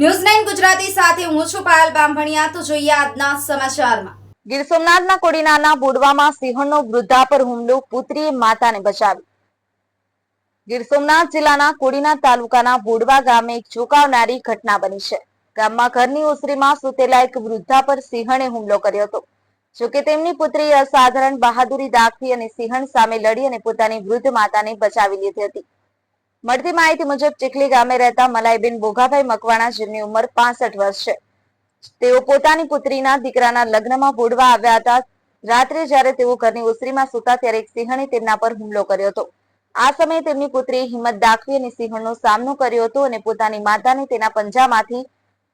News nine Gujarati સાથે હું છું પાયલ બામભણિયા. તો જોઈએ આજના સમાચારમાં. ગીર સોમનાથના કોડીનાના બોડવામાં સિંહણનો વૃદ્ધા પર હુમલો પુત્રીએ માતાને બચાવી. ગીર સોમનાથ જિલ્લાના કોડીના તાલુકાના બોડવા ગામે એક ચોંકાવનારી ઘટના બની છે. ગામમાં ઘરની ઓસરીમાં સૂતેલા એક વૃદ્ધા પર સિંહણે હુમલો કર્યો હતો. જોકે તેમની પુત્રીએ અસાધારણ બહાદુરી દાખવી અને સિંહણ સામે લડી અને પોતાની વૃદ્ધ માતાને બચાવી લીધી હતી. મળતી માહિતી મુજબ ચીખલી ગામે રહેતા મલાઈબેન બોઘાભાઈ મકવાણા, જેમની ઉંમર પાસઠ વર્ષ છે. તેઓ પોતાની પુત્રીના દીકરાના લગ્નમાં ભોડવા આવ્યા હતા. રાત્રે જ્યારે તેઓ ઘરની ઓસરીમાં સૂતા ત્યારે એક સિંહણે તેમના પર હુમલો કર્યો હતો. આ સમયે તેમની પુત્રીએ હિંમત દાખવી અને સિંહણનો સામનો કર્યો હતો અને પોતાની માતાને તેના પંજામાંથી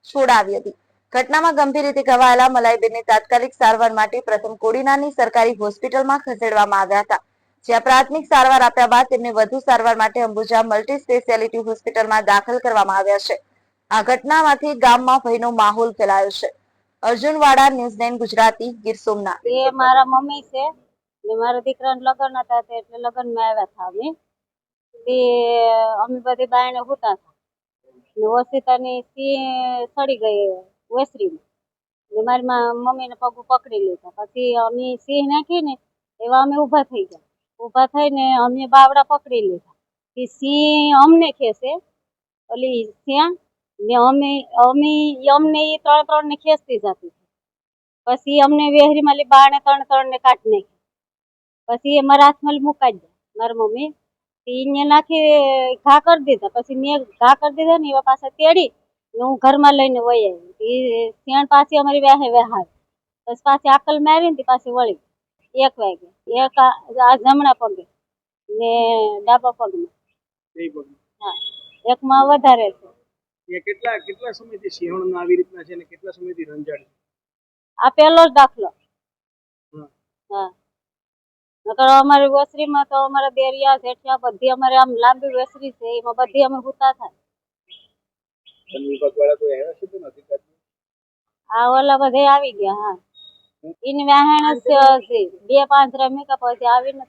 છોડાવી હતી. ઘટનામાં ગંભીર રીતે ઘવાયેલા મલાઈબેનને તાત્કાલિક સારવાર માટે પ્રથમ કોડીનાની સરકારી હોસ્પિટલમાં ખસેડવામાં આવ્યા હતા. જ્યાં પ્રાથમિક સારવાર આપ્યા બાદ તેમને વધુ સારવાર માટે અંબુજા મલ્ટી સ્પેશિયાલિટી હોસ્પિટલમાં દાખલ કરવામાં આવ્યા છે. આ ઘટનામાંથી ગામમાં ભયનો માહોલ ફેલાયો છે. અર્જુનવાડા ન્યૂઝ ગુજરાતી, ગીર સોમનાથ. એ મારા મમ્મી છે. ને મારા દીકરાના લગ્ન હતા એટલે લગ્નમાં આવ્યા હતા અમે. તે અમે બધી બાયણે હોતા હતા. ને ઓશિતાની સિંહ સડી ગઈ વેસરીમાં ને મારી મમ્મીને પગ પકડી લીધા. પછી અમે સિંહ નાખી ને એવા અમે ઊભા થઈ ગયા. ઊભા થઈને અમે બાવડા પકડી લીધા. કે સિંહ અમને ખેંચે. ઓલી સિંહ ને અમે અમે અમને એ ત્રણ ત્રણ ને ખેંચતી જતી પછી અમને વેહરી માલી બાણે ત્રણ ત્રણ ને કાઢ નાખી. પછી એ મારા હાથમાં મુકાઈ દે મારા મમ્મી. એને નાખી, ઘા કરી દીધા. પછી મેં ઘા કરી દીધા ને એવા પાસે તેડી ને હું ઘરમાં લઈને વહી આવી. એ શિયાળ પાછી અમારી વ્યાહે વ્યાહાર પછી પાછી આકલ મારી ને પાછી વળી. એક વાગે. એક આ જમણા પગે ને ડાબા પગમાં. હા. એકમાં વધારે છે. કેટલા કેટલા સમયથી સિંહણ આવી રીતના છે ને કેટલા સમયથી રંજાડ? આ પહેલો જ દાખલો. હા. નકર અમારી વસરીમાં તો અમારા દેરિયા જેઠિયા બધી અમારે આમ લાંબી વસરી છે એમાં બધી અમે હુતા થાય. વન વિભાગ વાળા કોઈ આવ્યા છે તો નથી? આ ઓલા બધે આવી ગયા હા. એની વહેણ જ બે પાંચ રમી કે પછી આવીને